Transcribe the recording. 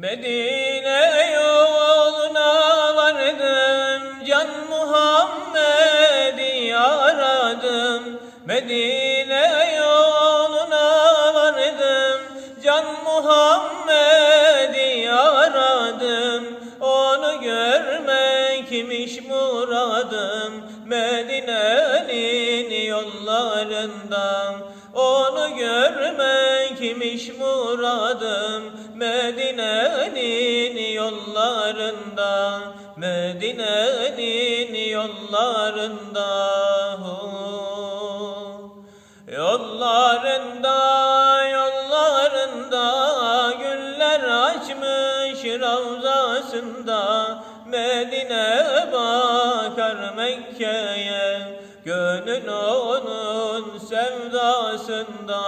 Medine yoluna vardım, can Muhammed'i aradım. Medine yoluna vardım, can Muhammed'i aradım. Onu görmekmiş muradım, Medine'nin yollarından. Onu görmekmiş muradım, Medine'nin yollarında, Medine'nin yollarında. Yollarında, yollarında güller açmış ravzasında Medine bakar Mekke'ye Gönül onun sevdasında